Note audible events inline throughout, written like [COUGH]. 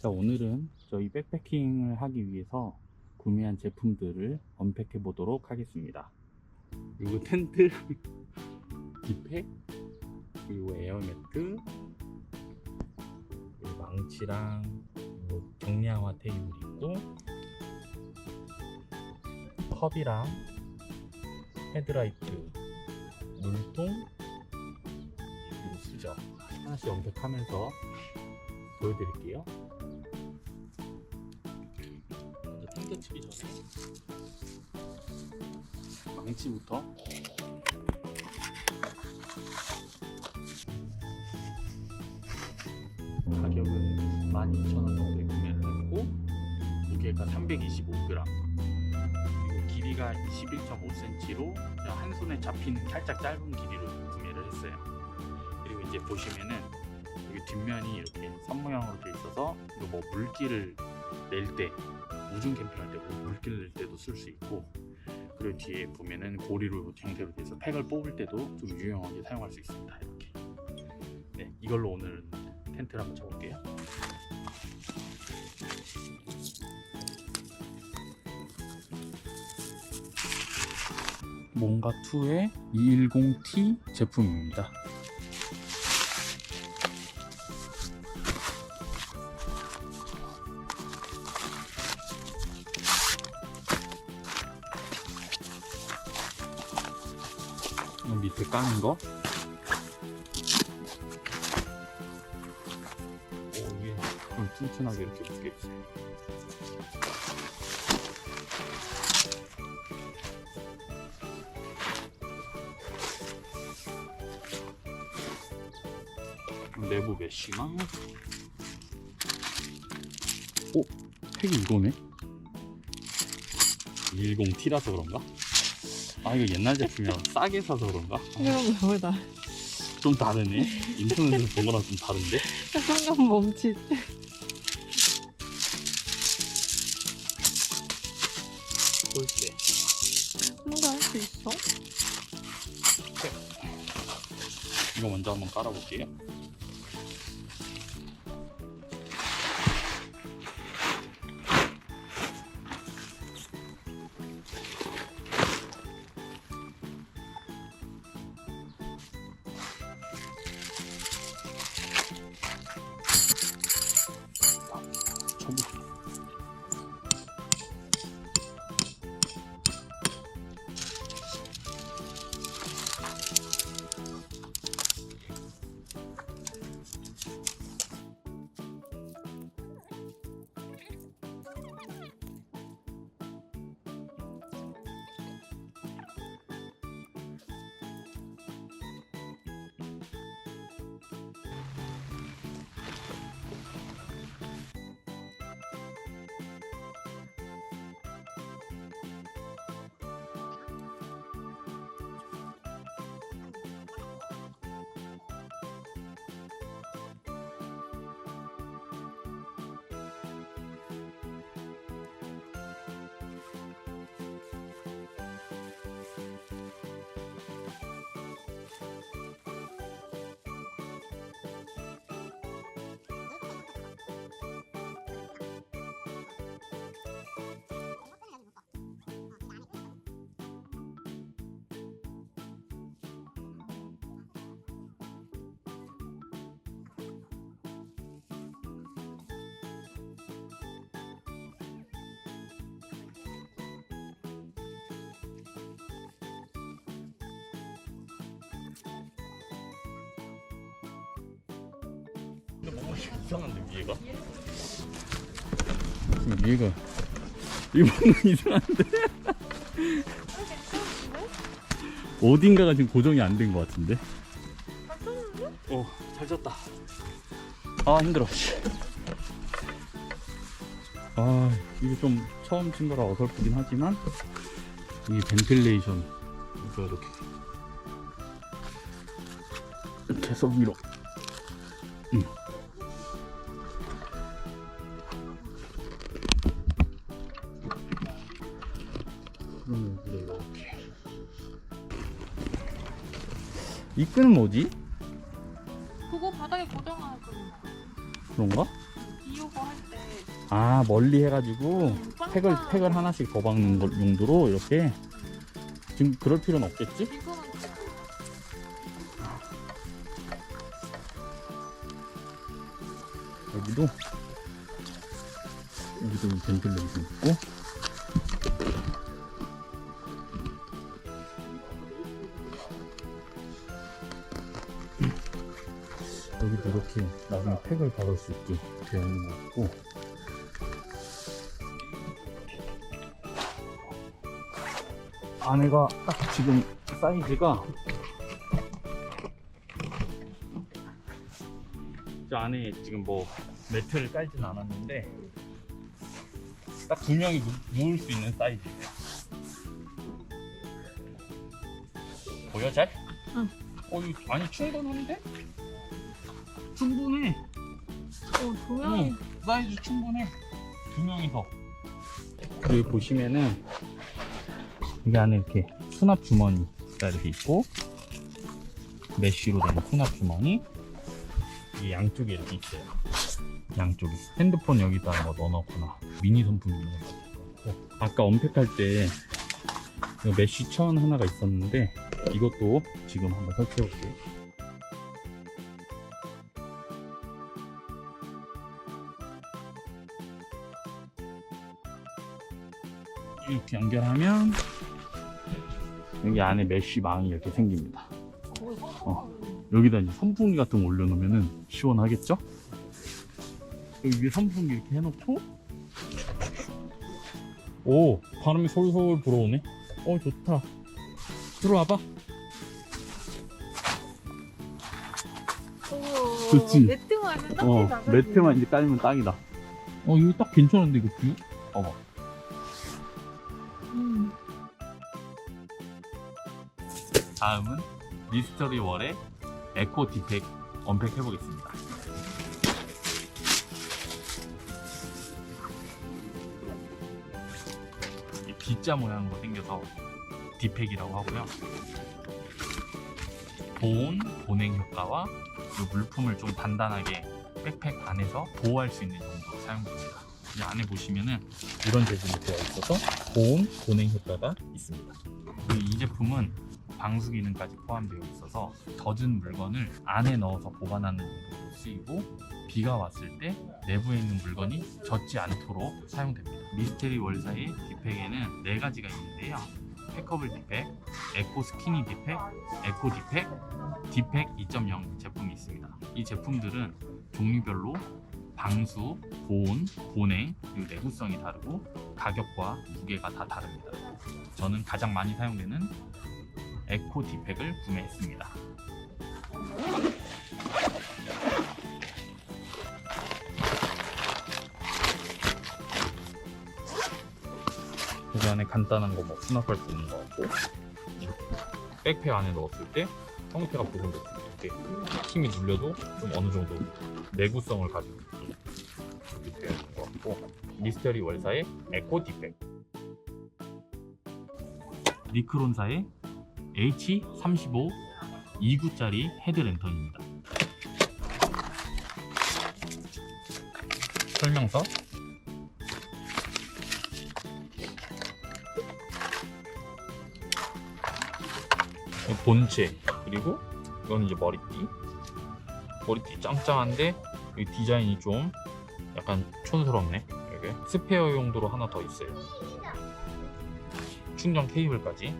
자, 오늘은 저희 백패킹을 하기 위해서 구매한 제품들을 언팩해 보도록 하겠습니다. 그리고 텐트, [LAUGHS] 디팩, 그리고 에어매트, 그리고 망치랑 그리고 경량화 테이블이 있고 컵이랑 헤드라이트, 물통, 그리고 수저 하나씩 언팩하면서 보여드릴게요. 먼저 텐트 치기 전에 망치부터? 가격은 12,000원 정도에 구매를 했고 무게가 325g 그리고 길이가 21.5cm로 한 손에 잡히는 살짝 짧은 길이로 구매를 했어요. 그리고 이제 보시면은 여기 뒷면이 이렇게 선 모양으로 되어 있어서 이거 뭐 물기를 낼 때 우중 캠핑할 물기를 낼 때도 쓸 수 있고 그리고 뒤에 보면은 고리로 형태로 돼서 팩을 뽑을 때도 좀 유용하게 사용할 수 있습니다 이렇게. 네 이걸로 오늘 텐트를 한번 쳐볼게요. 몽가 2의 210T 제품입니다 밑에 까는 거. 오, 이게 좀 튼튼하게 이렇게 묶여 있어요. 내부 메쉬랑 오, 팩이 이거네. 210T라서 그런가? 아 이거 옛날 제품이라 [LAUGHS] 싸게 사서 그런가? 아, 이건 뭐다? 좀 다르네. 인터넷에서 본 거랑 좀 다른데? 순간 멈칫. 쏠때 뭔가 할 수 있어? 이거 먼저 한번 깔아볼게요. 근데 뭔가 이상한데 위에가? 지금 위에가 이번은 [LAUGHS] 이상한데? 어딘가가 지금 고정이 안 된 것 같은데? 어, 잘 잤다. 아, 힘들어. 씨. 아, 이게 좀 처음 친 거라 어설프긴 하지만, 이 벤틸레이션, 이거 이렇게. 계속 위로. 이 끈은 뭐지? 그거 바닥에 고정하는 거. 그런가? 이 보려고 할때 아 멀리 해가지고 팩을 빵빵. 팩을 하나씩 더 박는 걸 용도로 이렇게 지금 그럴 필요는 없겠지? 여기도 여기도 벤틀레 여기도 이렇게 나중에 팩을 박을 수 있게 되어 있는 것 같고 안에가 딱 지금 사이즈가 저 안에 지금 뭐 매트를 깔진 않았는데 딱 두 명이 누, 누울 수 있는 사이즈예요. 보여 잘? 응. 어 이거 아니 충분한데? 충분해. 어, 조명이 응, 사이즈 충분해. 두 명이서. 여기 보시면은 여기 안에 이렇게 수납 주머니가 이렇게 있고 메쉬로 된 수납 주머니 이 양쪽에 이렇게 있어요. 양쪽에 핸드폰 여기다 뭐 넣어놓거나 미니 선풍기 이런 거 넣고 아까 언팩할 때 메쉬 천 하나가 있었는데 이것도 지금 한번 설치해 볼게요. 이렇게 연결하면 여기 안에 메쉬 망이 이렇게 생깁니다. 어, 여기다 이제 선풍기 같은 거 올려놓으면 시원하겠죠? 여기 위에 선풍기 이렇게 해놓고 오 바람이 솔솔 불어오네 어 좋다 들어와봐 어, 좋지? 매트만 어. 매트만 이제 깔면 딱이다 어 이거 딱 괜찮은데 이거 뷰? 봐봐 다음은 미스터리 월의 에코 디팩 언팩 해보겠습니다. 이 B자 모양으로 생겨서 디팩이라고 하고요. 보온, 보냉 효과와 이 물품을 좀 단단하게 백팩 안에서 보호할 수 있는 용도로 사용됩니다. 이 안에 보시면은 이런 제품이 되어 있어서 보온, 보냉 효과가 있습니다. 이 제품은 방수 기능까지 포함되어 있어서 젖은 물건을 안에 넣어서 보관하는 용도로 쓰이고 비가 왔을 때 내부에 있는 물건이 젖지 않도록 사용됩니다. 미스테리 월사의 디팩에는 네 가지가 있는데요. 패커블 디팩, 에코 스키니 디팩, 에코 디팩, 디팩 2.0 제품이 있습니다. 이 제품들은 종류별로 방수, 보온, 보냉, 그리고 내구성이 다르고 가격과 무게가 다 다릅니다. 저는 가장 많이 사용되는 에코 디팩을 구매했습니다. 그 안에 간단한 거 뭐 수납할 수 있는 거 같고. 백팩 안에 넣었을 때 형태가 보존됐을 때 힘이 눌려도 좀 어느 정도 내구성을 가지고 이렇게 되어 있는 것 같고. 미스터리 월사의 에코 디팩. 니크론사의 H35 2구짜리 헤드랜턴입니다. 설명서. 본체 그리고 이건 이제 머리띠. 머리띠 짱짱한데 이 디자인이 좀 약간 촌스럽네. 이게 스페어 용도로 하나 더 있어요. 충전 케이블까지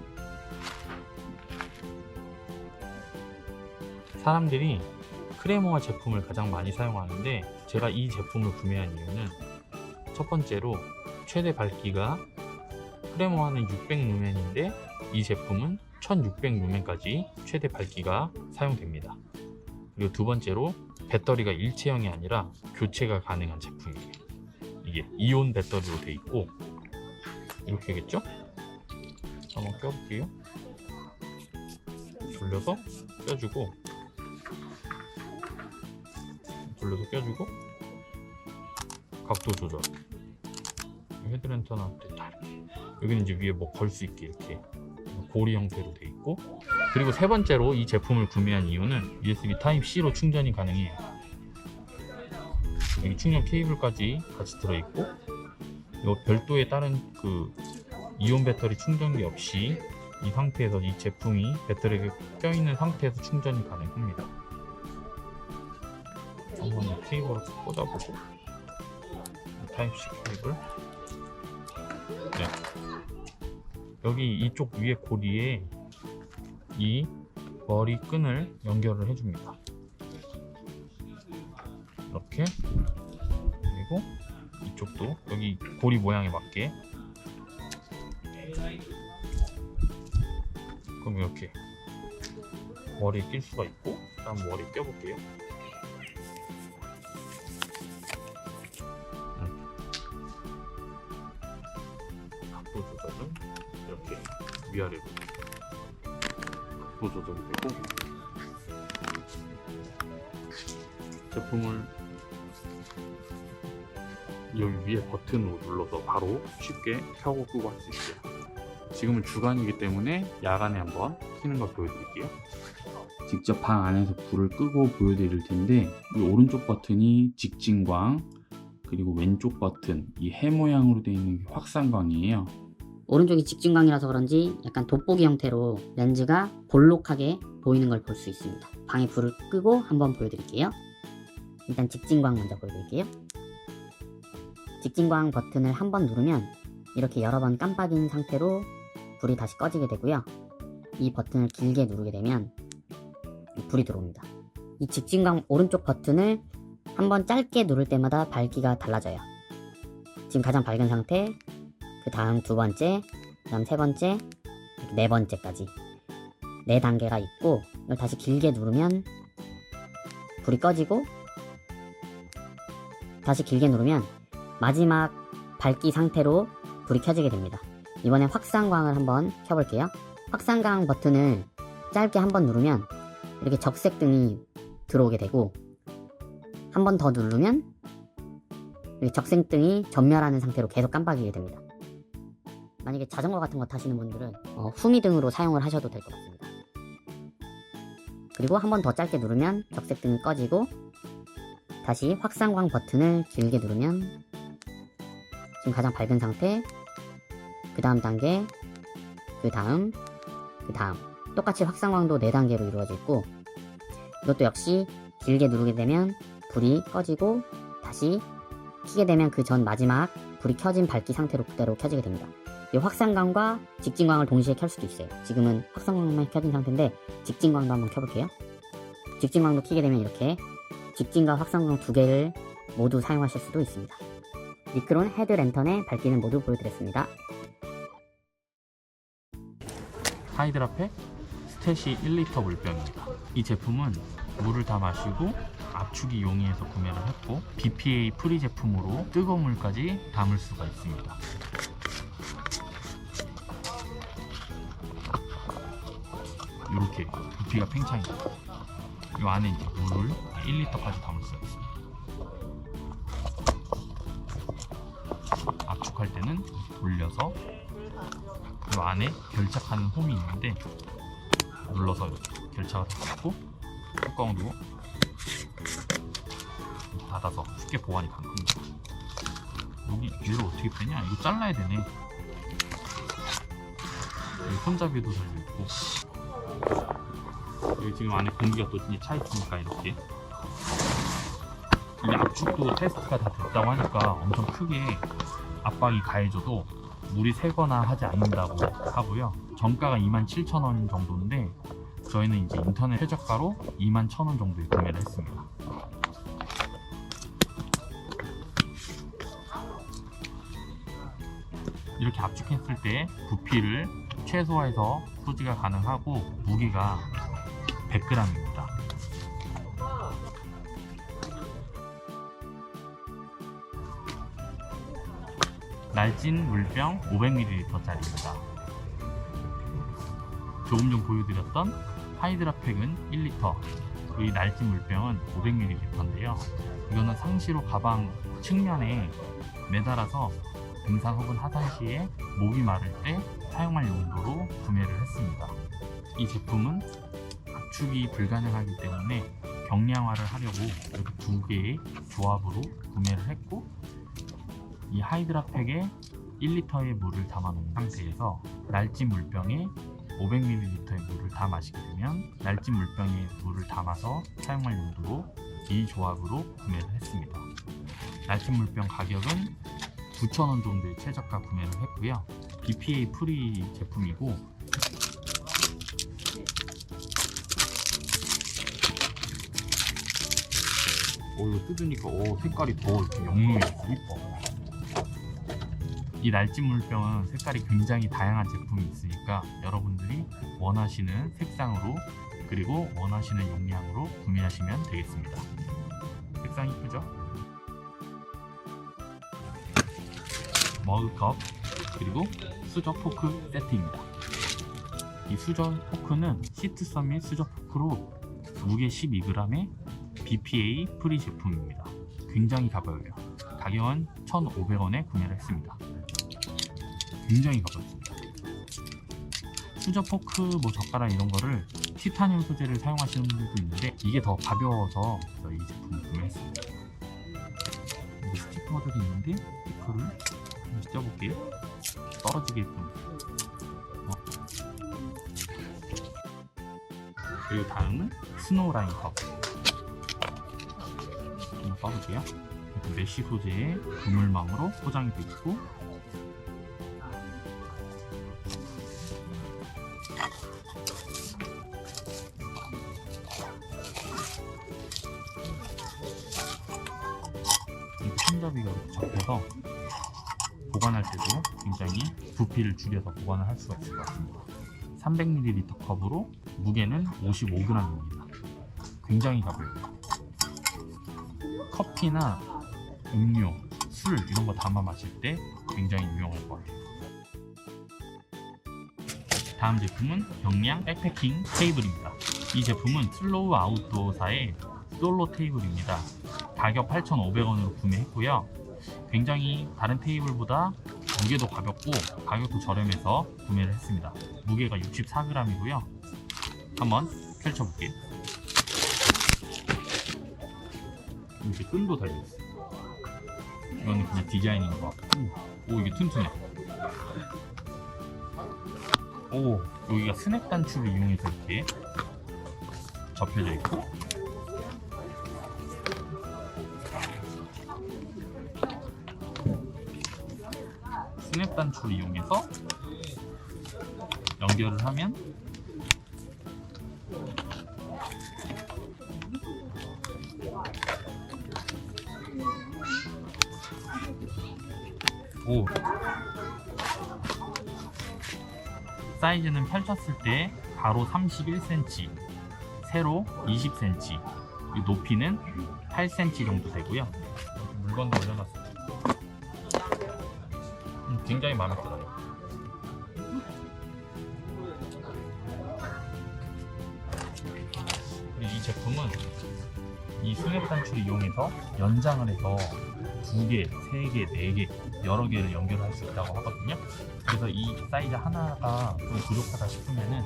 사람들이 크레모아 제품을 가장 많이 사용하는데 제가 이 제품을 구매한 이유는 첫 번째로 최대 밝기가 크레모아는 600루멘인데 이 제품은 1600루멘까지 최대 밝기가 사용됩니다. 그리고 두 번째로 배터리가 일체형이 아니라 교체가 가능한 제품이에요. 이게 이온 배터리로 돼 있고 이렇게겠죠? 한번 껴볼게요. 돌려서 껴주고 돌려서 껴주고 각도 조절 헤드랜턴한테 다 이렇게 여기는 이제 위에 뭐 걸 수 있게 이렇게 고리 형태로 돼 있고 그리고 세 번째로 이 제품을 구매한 이유는 USB 타입 C로 충전이 가능해요 여기 충전 케이블까지 같이 들어있고 요 별도의 다른 그 이온 배터리 충전기 없이 이 상태에서 이 제품이 배터리에 껴있는 상태에서 충전이 가능합니다. 한번 이 케이블을 꽂아보고 타입C 케이블 네. 여기 이쪽 위에 고리에 이 머리 끈을 연결을 해줍니다. 이렇게 그리고 이쪽도 여기 고리 모양에 맞게 그럼 이렇게 머리에 낄 수가 있고 다음 머리에 껴볼게요. 위아래로 각도 조절이 되고 제품을 여기 위에 버튼으로 눌러서 바로 쉽게 켜고 끄고 할 수 있어요. 지금은 주간이기 때문에 야간에 한번 켜는 걸 보여드릴게요. 직접 방 안에서 불을 끄고 보여드릴 텐데 이 오른쪽 버튼이 직진광 그리고 왼쪽 버튼 이 해 모양으로 되어 있는 게 확산광이에요. 오른쪽이 직진광이라서 그런지 약간 돋보기 형태로 렌즈가 볼록하게 보이는 걸 볼 수 있습니다. 방에 불을 끄고 한번 보여드릴게요. 일단 직진광 먼저 보여드릴게요. 직진광 버튼을 한번 누르면 이렇게 여러 번 깜빡인 상태로 불이 다시 꺼지게 되고요. 이 버튼을 길게 누르게 되면 이 불이 들어옵니다. 이 직진광 오른쪽 버튼을 한번 짧게 누를 때마다 밝기가 달라져요. 지금 가장 밝은 상태, 그 다음 두 번째, 그 다음 세 번째, 네 번째까지 네 단계가 있고 이걸 다시 길게 누르면 불이 꺼지고 다시 길게 누르면 마지막 밝기 상태로 불이 켜지게 됩니다. 이번에 확산광을 한번 켜볼게요. 확산광 버튼을 짧게 한번 누르면 이렇게 적색 등이 들어오게 되고 한 번 더 누르면 적색 등이 전멸하는 상태로 계속 깜빡이게 됩니다. 만약에 자전거 같은 거 타시는 분들은 어, 후미 등으로 사용을 하셔도 될 것 같습니다. 그리고 한 번 더 짧게 누르면 적색 등이 꺼지고 다시 확산광 버튼을 길게 누르면 지금 가장 밝은 상태 그 다음 단계 그 다음 그 다음 똑같이 확산광도 4단계로 이루어져 있고 이것도 역시 길게 누르게 되면 불이 꺼지고 다시 키게 되면 그 전 마지막 불이 켜진 밝기 상태로 그대로 켜지게 됩니다. 이 확산광과 직진광을 동시에 켤 수도 있어요. 지금은 확산광만 켜진 상태인데 직진광도 한번 켜볼게요. 직진광도 켜게 되면 이렇게 직진과 확산광 두 개를 모두 사용하실 수도 있습니다. 미크론 헤드 랜턴의 밝기는 모두 보여드렸습니다. 하이드라팩 스탯이 1리터 물병입니다. 이 제품은 물을 다 마시고 압축이 용이해서 구매를 했고 BPA 프리 제품으로 뜨거운 물까지 담을 수가 있습니다. 이렇게 부피가 팽창이 돼요. 이 안에 이제 물을 1리터까지 담을 수가 있습니다. 압축할 때는 돌려서 이 안에 결착하는 홈이 있는데 눌러서 이렇게 결착을 하고 뚜껑도 닫아서 쉽게 보관이 가능합니다. 여기 얘를 어떻게 빼냐? 이거 잘라야 되네. 손잡이도 달려있고 여기 지금 안에 공기가 또 이제 차 있으니까 이렇게 이 압축도 테스트가 다 됐다고 하니까 엄청 크게 압박이 가해져도 물이 새거나 하지 않는다고 하고요. 정가가 27,000원 정도인데 저희는 이제 인터넷 최저가로 21,000원 정도에 구매를 했습니다. 이렇게 압축했을 때 부피를 최소화해서 소지가 가능하고 무게가 100g입니다. 날진 물병 500ml짜리입니다. 조금 전 보여드렸던 하이드라팩은 1리터, 이 날진 물병은 500ml인데요. 이거는 상시로 가방 측면에 매달아서 등산 혹은 하산 시에 목이 마를 때 사용할 용도로 구매를 했습니다. 이 제품은 압축이 불가능하기 때문에 경량화를 하려고 이렇게 두 개의 조합으로 구매를 했고 이 하이드라팩에 1리터의 물을 담아 놓은 상태에서 날찜 물병에 500ml의 물을 다 마시게 되면 날찜 물병에 물을 담아서 사용할 용도로 이 조합으로 구매를 했습니다. 날찜 물병 가격은 9,000원 정도의 최저가 구매를 했고요. BPA 프리 제품이고 오 이거 뜯으니까 오 색깔이 더 이렇게 영롱해지고 이뻐. 이 날찜 물병은 색깔이 굉장히 다양한 제품이 있으니까 여러분들이 원하시는 색상으로 그리고 원하시는 용량으로 구매하시면 되겠습니다. 색상 이쁘죠? 머그컵 그리고 수저 포크 세트입니다. 이 수저 포크는 시트 서밋 수저 포크로 무게 12g의 BPA 프리 제품입니다. 굉장히 가벼워요. 가격은 1,500원에 구매를 했습니다. 굉장히 가볍습니다. 수저 포크, 뭐 젓가락 이런 거를 티타늄 소재를 사용하시는 분들도 있는데 이게 더 가벼워서 저희 이 제품을 구매했습니다. 스티커들이 있는데 스티커를 한번 껴볼게요. 떨어지게끔. 어. 그리고 다음은 스노우 라인 컵. 한번 써볼게요. 이렇게 메쉬 소재의 그물망으로 포장이 되어 있고 손잡이가 이렇게 잡혀서 보관할 때도 굉장히 부피를 줄여서 보관을 할 수가 있을 것 같습니다. 300ml 컵으로 무게는 55g입니다. 굉장히 가벼워요. 커피나 음료, 술 이런 거 담아 마실 때 굉장히 유용할 것 같아요. 다음 제품은 경량 백패킹 테이블입니다. 이 제품은 슬로우 아웃도어사의 솔로 테이블입니다. 가격 8,500원으로 구매했고요. 굉장히 다른 테이블보다 무게도 가볍고 가격도 저렴해서 구매를 했습니다. 무게가 64g이고요. 한번 펼쳐볼게요. 이렇게 끈도 달려있어. 이거는 그냥 디자인인 것 같고, 오 이게 튼튼해. 오 여기가 스냅 단추를 이용해서 이렇게 접혀져 있고 스냅 단추를 이용해서 연결을 하면 오 사이즈는 펼쳤을 때 가로 31cm, 세로 20cm, 이 높이는 8cm 정도 되고요. 물건도 올려놨어요. 음, 굉장히 마음에 들어요. 이 제품은 이 스냅 단추를 이용해서 연장을 해서 두 개, 세 개, 네 개, 여러 개를 연결할 수 있다고 하거든요. 그래서 이 사이즈 하나가 좀 부족하다 싶으면은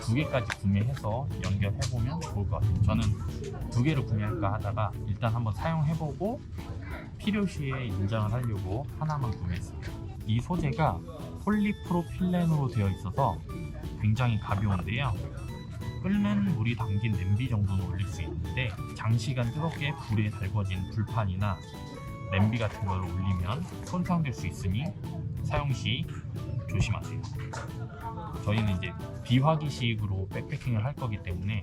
두 개까지 구매해서 연결해 보면 좋을 것 같아요. 저는 두 개를 구매할까 하다가 일단 한번 사용해 보고 필요시에 연장을 하려고 하나만 구매했습니다. 이 소재가 폴리프로필렌으로 되어 있어서 굉장히 가벼운데요. 끓는 물이 담긴 냄비 정도는 올릴 수 있는데 장시간 뜨겁게 불에 달궈진 불판이나 냄비 같은 걸 올리면 손상될 수 있으니 사용 시 조심하세요. 저희는 이제 비화기식으로 백패킹을 할 거기 때문에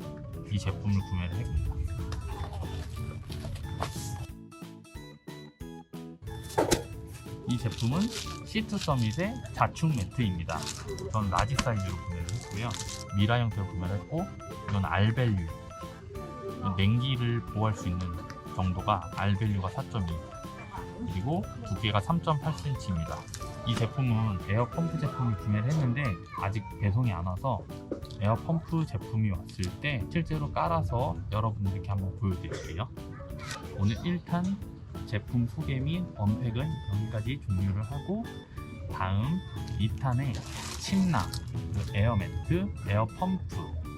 이 제품을 구매를 했습니다. 이 제품은 시트 서밋의 자축 매트입니다. 전 라지 사이즈로 구매를 했고요. 미라 형태로 구매를 했고 이건 알밸류 냉기를 보호할 수 있는 정도가 알밸류가 4.2 그리고 두께가 3.8cm입니다. 이 제품은 에어 펌프 제품을 구매를 했는데 아직 배송이 안 와서 에어 펌프 제품이 왔을 때 실제로 깔아서 여러분들께 한번 보여드릴게요. 오늘 1탄 제품 소개 및 언팩은 여기까지 종료를 하고 다음 2탄에 침낭, 에어 매트, 에어 펌프,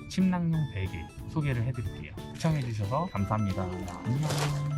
침낭용 베개 소개를 해드릴게요. 시청해주셔서 감사합니다. 안녕.